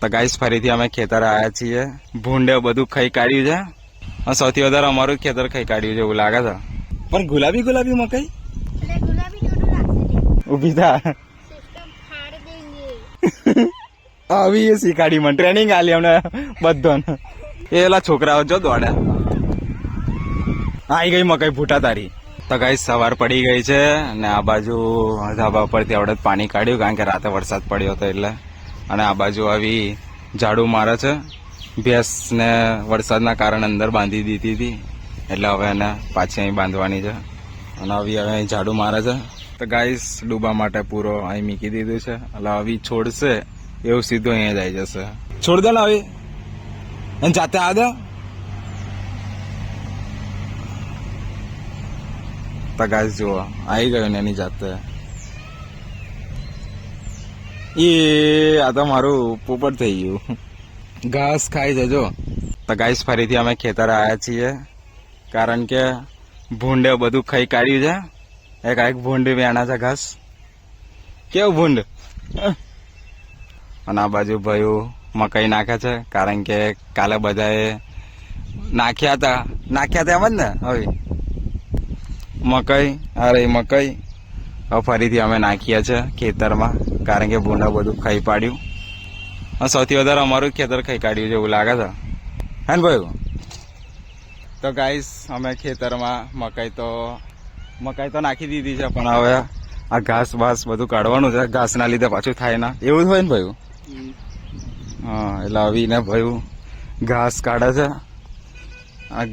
તો ગાઈસ ફરીથી અમે ખેતર આવ્યા છીએ. ભૂંડે બધું ખાઈ કાઢ્યું છે. સૌથી વધારે અમારું ખેતર ખાઈ કાઢ્યું છે એવું લાગે છે. પણ ગુલાબી ગુલાબી મકાઈ? ઊભી થા. આવી એ શીખાડી મને ટ્રેનિંગ આલી અમને બધાને. એ એલા છોકરાઓ જો દોડ્યા. આવી ગઈ મકાઈ ફૂટા તારી. તો ગાઈ સવાર પડી ગઈ છે અને આ બાજુ ધાબા પરથી આવડે પાણી કાઢ્યું કારણ કે રાતે વરસાદ પડ્યો હતો એટલે. અને આ બાજુ આવી ઝાડુ મારે છે. ભેંસને વરસાદના કારણે અંદર બાંધી દીધી હતી. એટલે હવે એને પાછી અહીં બાંધવાની છે. અને આવી હવે અહીં ઝાડુ મારે છે. તો ગાઈસ, ડૂબા માટે પૂરો અહીં મૂકી દીધું છે. એટલે આવી છોડશે, એવું સીધું અહીંયા જાય જશે. છોડ દે ને આવી. અને જાતે આ દે. તો ગાઈસ જુઓ આવી ગયો ને એની જાતે. એ આ તો મારું પોપટ થઈ ગયું. ઘાસ ખાઈ જજો. તો ગાઈસ, ફરીથી અમે ખેતર આવ્યા છીએ. કારણ કે ભૂંડે બધું ખાઈ કાઢ્યું છે. એક એક ભૂંડ વેણા છે ઘાસ. કેવું ભૂંડ? અને આ બાજુ ભાઈ મકાઈ નાખે છે. કારણ કે કાલે બધાએ નાખ્યા હતા. નાખ્યા હતા એમ જ ને? હવે મકાઈ, અરે મકાઈ. ફરીથી અમે નાખીએ છે ખેતરમાં, કારણ કે ભૂંડા બધું ખાઈ પાડ્યું. સૌથી વધારે અમારું ખેતર ખાઈ કાઢ્યું છે એવું લાગે છે. હે ને ભાઈ તો ગાઈસ અમે ખેતરમાં મકાઈ તો મકાઈ તો નાખી દીધી છે, પણ હવે આ ઘાસ બાસ બધું કાઢવાનું છે. ઘાસના લીધે પાછું થાય ના. એવું જ હોય ને ભાઈ હા, એટલે આવીને ભાઈ ઘાસ કાઢે છે.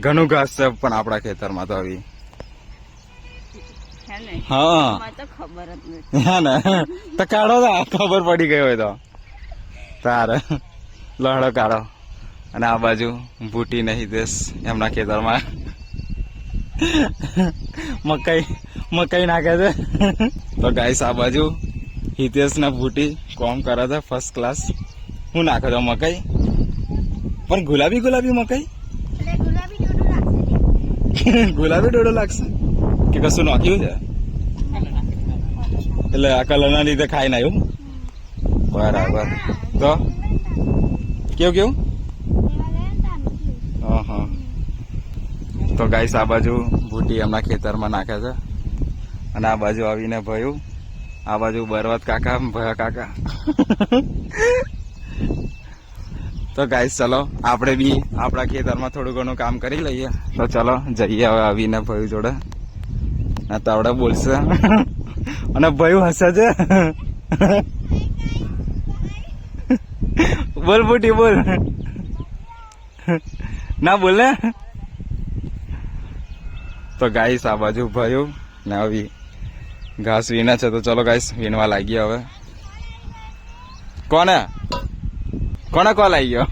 ઘણું ઘાસ છે, પણ આપણા ખેતરમાં તો આવી. હે. ને હા ને તો કાઢો તો ખબર પડી ગઈ હોય તો. તારે. લહડો કાઢો. અને આ બાજુ ભૂટી નહીં હિતેશ એમના ખેતરમાં. મકાઈ મકાઈ નાખે છે. તો ગાઈસ આ બાજુ હિતેશ ને ભૂટી કોમ કરે છે ફર્સ્ટ ક્લાસ હું નાખે છો મકાઈ. પણ ગુલાબી ગુલાબી મકાઈ? ગુલાબી ગુલાબી ડોડો લાગશે? કે કશું નાખ્યું છે? એટલે આ કલરના લીધે ખાઈ ના એવું બરાબર. તો? કેવું કેવું? અહં. તો ગાઈસ, આ બાજુ ભૂટી એમના ખેતરમાં નાખે છે. અને આ બાજુ આવીને ભયું. આ બાજુ બરવત કાકા, ભયા કાકા. તો ગાઈસ, ચલો, આપણે બી આપણા ખેતરમાં થોડું ઘણું કામ કરી લઈએ. તો ચલો, જઈએ હવે આવીને ભયું જોડે. ના તો આવડે બોલશે. અને ભાઈ હસે છે. બોલ બુટી બોલ. ના, બોલ તો ગાઈસ, આ બાજુ ભયું ને આવી ઘાસ વીણે છે, તો ચલો ગાઈસ, વીણવા લાગીએ હવે. કોને? કોને કોલ આવી ગયો?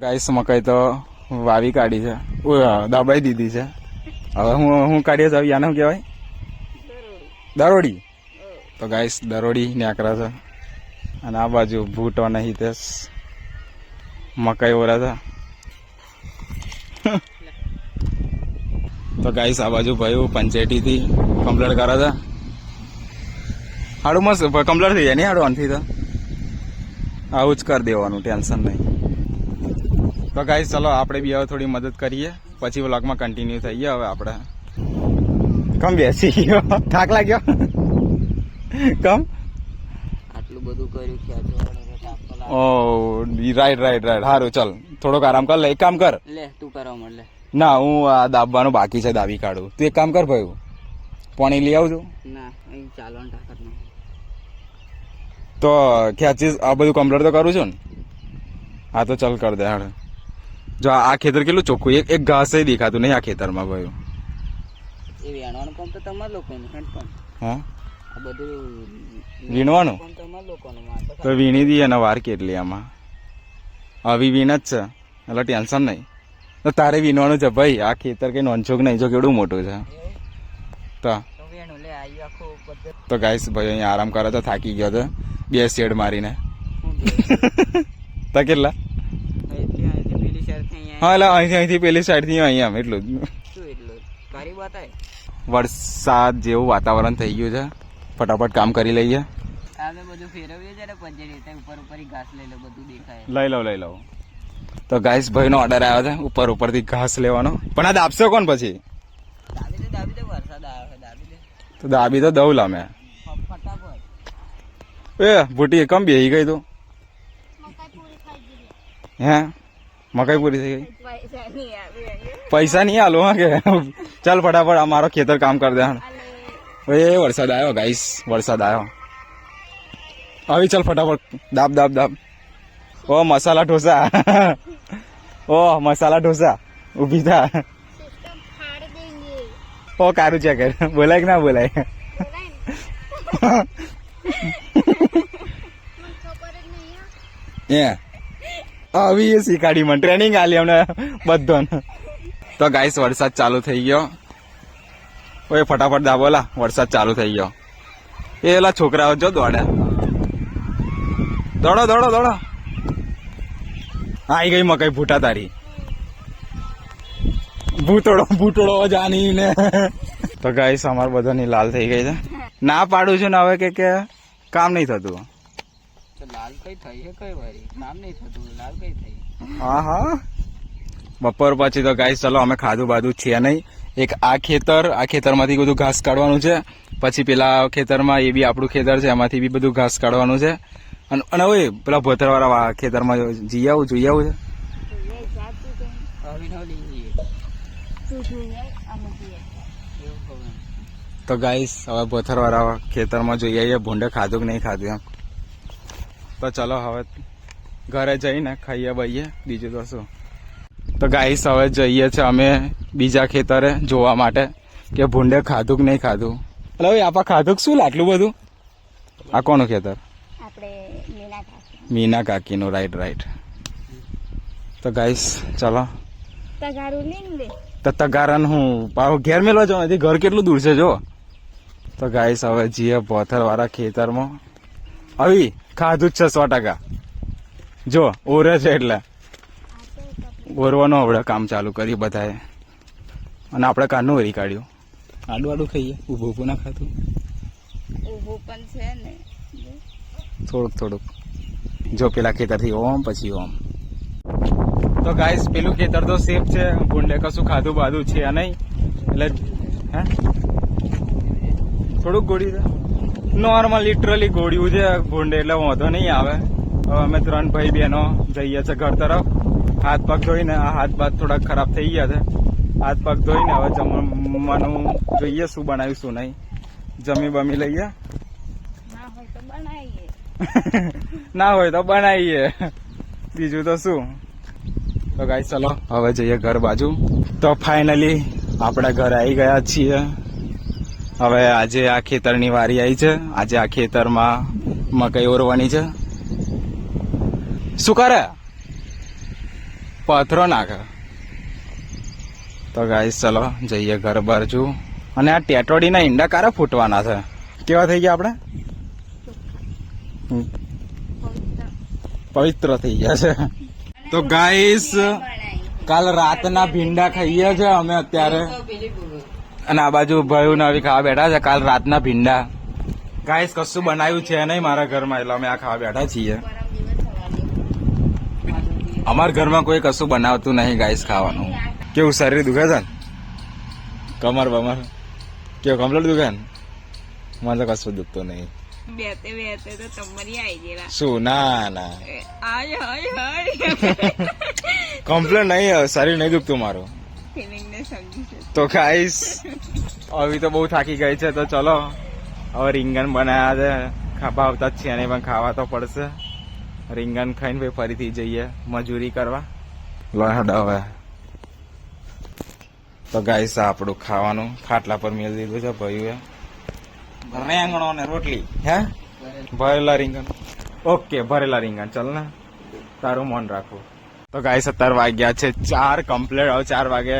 ગાઈસ, મકાઈ તો વાવી કાઢી છે. દબાઈ દીધી છે. હવે હું હું કાઢીએ છે આને શું કહેવાય? દરોડી. તો ગાઈસ દરોડી નેકરા છે. અને આ બાજુ ભૂટો નહીં હિતેશ મકાઈ ઓરા છે. તો ગાઈસ આ બાજુ ભાઈ પંચાયતીથી કમ્પ્લેટ કરે છે. હાડું મસ્ત કમ્પ્લેટ થઈ જાય નહીં હાડું આનથી તો. આવું જ કરી દેવાનું, ટેન્શન નહીં. તો ગાઈસ ચલો, આપણે બી હવે થોડી મદદ કરીએ. પછી વ્લોગમાં કન્ટિન્યુ થઈએ હવે આપણે. કમ બેસી ગયો. થાક લાગ્યો? કમ? આટલું બધું કર્યું છે ઓ રાઈટ રાઈટ રાઈટ સારું ચાલ. થોડોક આરામ કર લે એક કામ કર. લે તું કરવા મળે ના હું આ દાબવાનું બાકી છે દાબી કાઢું. તું એક કામ કર ભાઈ. પાણી લઈ આવજો. ના અહીં ચાલવાનું તો ખેંચી આ બધું કમ્પ્લીટ તો કરું છું ને? હા તો ચાલ કર દે હાડ જો આ આ ખેતર કેટલું ચોખ્ખું એક એક ઘાસ દેખાતું નહીં આ ખેતરમાં ભાઈ. એ વેણવાનું કામ તો તમારા લોકોનું હેન્ડપંપ હા? આ બધું વીણવાનું? તમારા લોકોનું તો વીણી દઈએ એના વાર કેટલી આમાં? આવી વીણ જ છે. એટલે ટેન્શન નહીં. તો તારે વીણવાનું છે ભાઈ. આ ખેતર કઈ નોંધોક નહીં. જો કેવડું મોટું છે. તો તો ગાઈસ ભાઈ અહીંયા આરામ કરે તો થાકી ગયો તો. બે શેડ મારીને. તો કેટલા? હા એટલે અહીંથી અહીંથી પેલી સાઈડથી અહીંયા એટલું જ. વરસાદ જેવું વાતાવરણ થઈ ગયું છે. ફટાફટ કામ કરી લઈએ. લઈ લો લઈ લઉં લઈ લઉં તો ગાઈસ ભાઈનો ઓર્ડર આવ્યો છે ઉપર ઉપરથી ઘાસ લેવાનો. પણ આ દાબશે કોણ પછી? દાબી દે દાબી દે વરસાદ આવ્યો છે દાબી દે. તો દાબી તો દઉં લામે એ ભૂટી કમ બેહી ગઈ તું. મકાઈ પૂરી ખાઈ દીધી હે? મકાઈ પૂરી થઈ ગઈ? પૈસા નહીં આલો હા કે? ચાલ ફટાફટ અમારો ખેતર કામ કરી દે. એ વરસાદ આવ્યો ગાઈસ વરસાદ આવ્યો આવી ચાલ ફટાફટ. દાબ દાબ દાબ. ઓ મસાલા ઢોસા. ઓ મસાલા ઢોસા. ઊભી થા. ઓ કારું છે કર. બોલાય કે ના બોલાય. એ. આવી એ શીખાડી મને. ટ્રેનિંગ આલી અમને બધો તો ગાઈસ વરસાદ ચાલુ થઈ ગયો. ઓય ફટાફટ દાબોલા વરસાદ ચાલુ થઈ ગયો. એ એલા છોકરાઓ જો દોડ્યા. દોડો દોડો દોડો. આઈ ગઈ મકઈ ભૂટા તારી. ભૂતળો ભૂતળો જાની ને તો ગાઈસ અમાર બધાની લાલ થઈ ગઈ છે. ના પાડું છું ને હવે કે કે કામ નહીં થતું. લાલ કઈ થઈ છે કઈ વારી? નામ નહીં થતું લાલ કઈ થઈ? હા હા. બપોર પછી તો ગાઈસ ચલો, અમે ખાધું બાધું છે નહીં. એક આ ખેતર, આ ખેતરમાંથી બધું ઘાસ કાઢવાનું છે. પછી પેલા ખેતરમાં એ બી આપણું ખેતર છે, એમાંથી બી બધું ઘાસ કાઢવાનું છે. અને અને ઓય પેલા ભોતરવાળા ખેતરમાં જઈ આવું, જોઈ આવું છે. તું ગાઈસ, હવે ભોથરવાળા ખેતરમાં જોઈએ આવીએ ભૂંડે ખાધું કે નહીં ખાધું એમ. તો ચલો, હવે ઘરે જઈને ખાઈએ, બાઈએ. બીજું તો શું? તો ગાઈસ હવે જઈએ છે અમે બીજા ખેતરે જોવા માટે કે ભૂંડે ખાધું કે નહીં ખાધું. એટલે હવે આપા ખાધું શું આટલું બધું? આ કોનું ખેતર? મીના કાકીનું રાઈટ રાઈટ તો ગાઈસ ચલો. તો તગારન હું પાછું ઘેર મેળવા જવા નથી ઘર કેટલું દૂર છે જો. તો ગાઈસ હવે જીએ પોથર વાળા ખેતરમાં. આવી ખાધું જ છે સો ટકા. જો ઓરે છે એટલે. ઓરવાનું હવે કામ ચાલુ કર્યું બધાએ. અને આપણે કારનું વરી કાઢ્યું. આડું આડું ખાઈએ. ઊભું ઊભું ના ખાતું. ઊભું પણ છે ને. થોડુંક થોડુંક. જો પેલા ખેતરથી ઓમ પછી ઓમ. તો ગાઈસ પેલું ખેતર તો સેફ છે. ભૂંડે કશું ખાધું બાધું છે નહીં. એટલે હે? થોડુંક ગોળી છે નોર્મલ લિટરલી ગોળ્યું છે ભૂંડે એટલે વાંધો નહીં આવે. હવે અમે ત્રણ ભાઈ બહેનો જઈએ છીએ ઘર તરફ. હાથ પગ ધોઈને આ હાથ પાગ થોડા ખરાબ થઈ ગયા છે. હાથ પગ ધોઈને હવે જમવાનું જોઈએ શું બનાવ્યું શું નહીં. જમી બમી લઈએ. ના હોય તો બનાવીએ. ના હોય તો બનાવીએ. બીજું તો શું? તો ગાઈ ચલો હવે જઈએ ઘર બાજુ. તો ફાઇનલી આપણે ઘરે આવી ગયા છીએ. હવે આજે આ ખેતરની વારી આવી છે. આજે આ ખેતરમાં મકઈ ઓરવાની છે. શું કરે? પથરો નાખે. તો ગાઈસ ચલો, જઈએ ઘર બાજુ અને આ ટેટોડીના ઈંડા કારા ફૂટવાના છે. કેવા થઈ ગયા આપણે. પવિત્ર થઈ ગયા છે. તો ગાઈસ કાલ રાતના ભીંડા ખાઈએ છે અમે અત્યારે. અને આ બાજુ ભાઈઓ નવી ખાવા બેઠા છે કાલ રાતના ભીંડા. ગાઈસ કશું બનાવ્યું છે નહીં મારા ઘરમાં, એટલે અમે આ ખાવા બેઠા છીએ. અમારા ઘરમાં કોઈ કશું બનાવતું નહીં ગાઈસ ખાવાનું. કેવું શરીર દુખે છે ને કમર બમર? કેવું કમ્પ્લીટ દુખે ને? મને તો કશું દુખતું નહીં. બેતે બેતે તો તમારી આવી ગયેલા. શું? ના ના. આય હાય હાય કમ્પ્લેન નહીં હવે, શરીર નહીં દુખતું મારું. તો ગાઈસ હવે તો બહુ થાકી ગઈ છે તો ચલો. હવે રીંગણ બનાવ્યા છે ખાવા આવતા જ છે નહીં પણ ખાવા તો પડશે. રીંગણ ખાઈને ભાઈ ફરીથી જઈએ મજૂરી કરવા. લો હવે. તો ગાઈસ આ આપણું ખાવાનું ખાટલા પર મેળ દીધું છે ભાઈ રેંગણો ને રોટલી. હે? ભરેલા રીંગણ. ઓકે ભરેલા રીંગણ. ચલ ને. તારું મન રાખવું તો ગાઈસ અત્યાર વાગ્યા છે ચાર કમ્પ્લેટ. હવે ચાર વાગે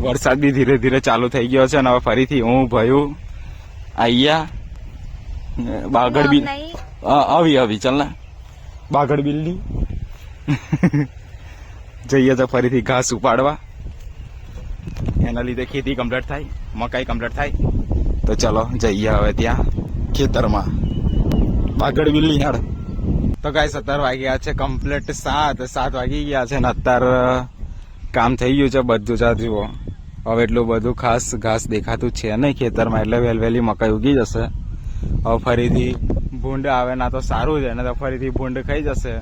વરસાદ બી ધીરે ધીરે ચાલુ થઈ ગયો છે અને હવે ફરીથી હું ભયું આઈયા બાગડ બી હા, આવી આવી. ચાલ ને. બાગડ બિલ્લી જઈએ તો ફરીથી ઘાસ ઉપાડવા. એના લીધે ખેતી કમ્પ્લીટ થાય, મકાઈ કમ્પ્લીટ થાય. તો ચલો, જઈએ હવે ત્યાં ખેતરમાં. બાગડ બિલ્લી યાર. તો સત્તર વાગી વાગ્યા છે કમ્પ્લીટ સાત. સાત વાગી ગયા છે ને અત્યારે કામ થઈ ગયું છે બધું જ. જુઓ. હવે એટલું બધું ખાસ ઘાસ દેખાતું છે નહીં ખેતરમાં, એટલે વેલવેલી મકાઈ ઉગી જશે. હવે ફરીથી ભૂંડ આવે ના તો સારું છે ને તો ફરીથી ભૂંડ ખાઈ જશે.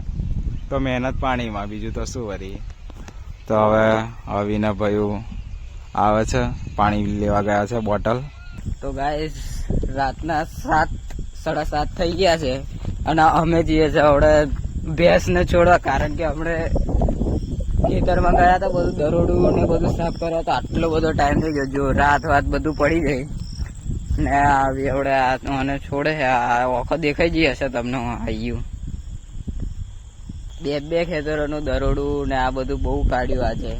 તો મહેનત પાણીમાં, બીજું તો શું વરી તો હવે અવિના ભાઈ આવે છે, પાણી લેવા ગયા છે બોટલ. તો ગાઈસ રાતના સાત, સાડા સાત થઈ ગયા છે, અને અમે જઈએ છીએ હવે ભેંસને છોડવા, કારણ કે આપણે ખેતરમાં ગયા હતા, બધું દરોડું ને બધું સાફ કરવા, તો આટલો બધો ટાઈમ થઈ ગયો. જો રાત વાત બધું પડી જાય ને, આવી આપણે આ મને છોડે છે આ ઓખો દેખાઈ જઈ હશે તમને આવ્યું બે બે ખેતરોનું દરોડું ને આ બધું બહુ કાઢ્યું આજે.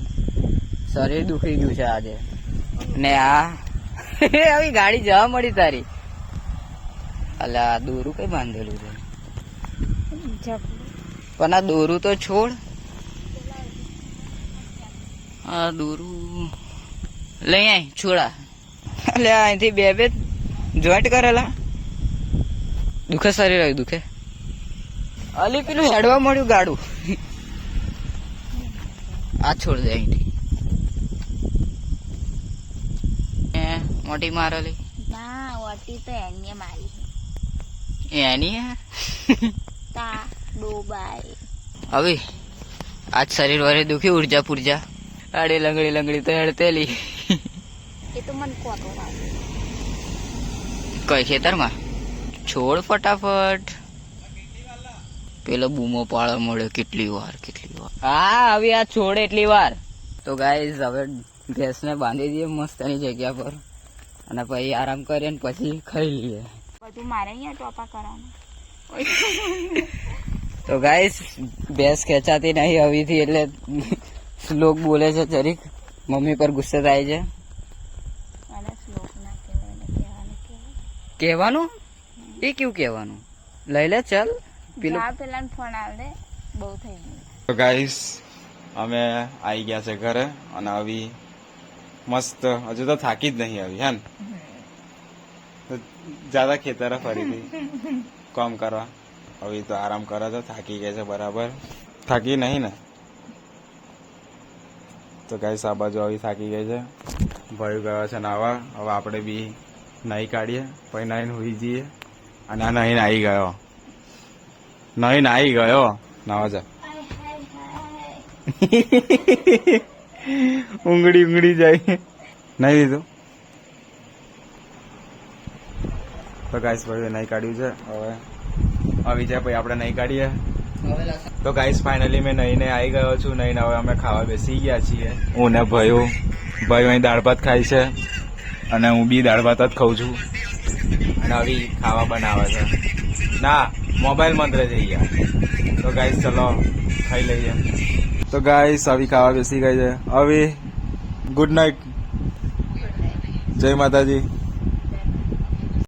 શરીર દુખી ગયું છે આજે. ને આ, આવી ગાડી જવા મળી તારી. એટલે આ દોરું કઈ બાંધેલું છે? પણ આ દોરું તો છોડ. આ દોરું, લઈ આય, છોડા. એટલે અહીંથી બે બે જોઈન્ટ કરેલા? દુખે શરીર આવ્યું દુખે. અલી પેલું હેડવા મળ્યું ગાડું. આ છોડ દે અહીંથી. એ મોટી મારેલી. ના વટી તો એની મારી. એની તા ડોબાઈ હવે આજ શરીર વરે દુખી ઊર્જા પુરજા. આડે લંગડી લંગડી તો હેડતેલી એ તો મને કોતો કઈ ખેતરમાં? છોડ ફટાફટ. પેલો બૂમો પાળો મળ્યો કેટલી વાર કેટલી વાર. હા હવે આ છોડ એટલી વાર. તો ગાઈઝ હવે ભેંસને બાંધી દઈએ મસ્તની જગ્યા પર. અને પછી આરામ કરીએ ને પછી ખાઈ લઈએ. બધું મારે અહીંયા ટોપા કરવાનું. તો ગાઈઝ ભેંસ ખેંચાતી નહીં હવેથી એટલે શ્લોક બોલે છે જરીક. મમ્મી પર ગુસ્સે થાય છે અને શ્લોક ના કહેવાય ને કહેવાનું? એ કેવું કહેવાનું? લઈ લે ચાલ. પેલું પેલા ફોન આવે બહુ થઈ ગયું. ગાઈસ અમે આવી ગયા છે ઘરે અને આવી મસ્ત હજુ તો થાકી જ નહીં આવી હે ને? જ્યાદા ખેતરે ફરીથી કામ કરવા. હવે તો આરામ કરે છે થાકી ગયા છે બરાબર. થાકી નહીં ને? તો ગાઈસ આ બાજુ આવી થાકી ગઈ છે. ભાઈ ગયા છે નાવા. હવે આપણે બી નાહી કાઢીએ, પછી નાહીને હોઈ જઈએ. અને આ નાહીને આવી ગયો. નહીં આવી ગયો. નાવા જા. ઊંઘડી ઊંઘડી જાય. નહીં દીધું. તો ગાઈસ ભાઈ નહીં કાઢ્યું છે. હવે આવી જાય પછી આપણે નહીં કાઢીએ. તો ગાઈસ ફાઇનલી મેં નહીં આવી ગયો છું. નહીં હવે અમે ખાવા બેસી ગયા છીએ. હું ને ભયું ભાઈ અહીં દાળ ભાત ખાય છે. અને હું બી દાળ ભાત જ ખાઉં છું. અને આવી ખાવા બનાવે છે. ના મોબાઈલ મંત્ર જઈ ગયા તો ગાઈસ ચલો ખાઈ લઈએ. તો ગાઈસ આવી ખાવા બેસી ગઈ છે. હવે ગુડ નાઇટ જય માતાજી.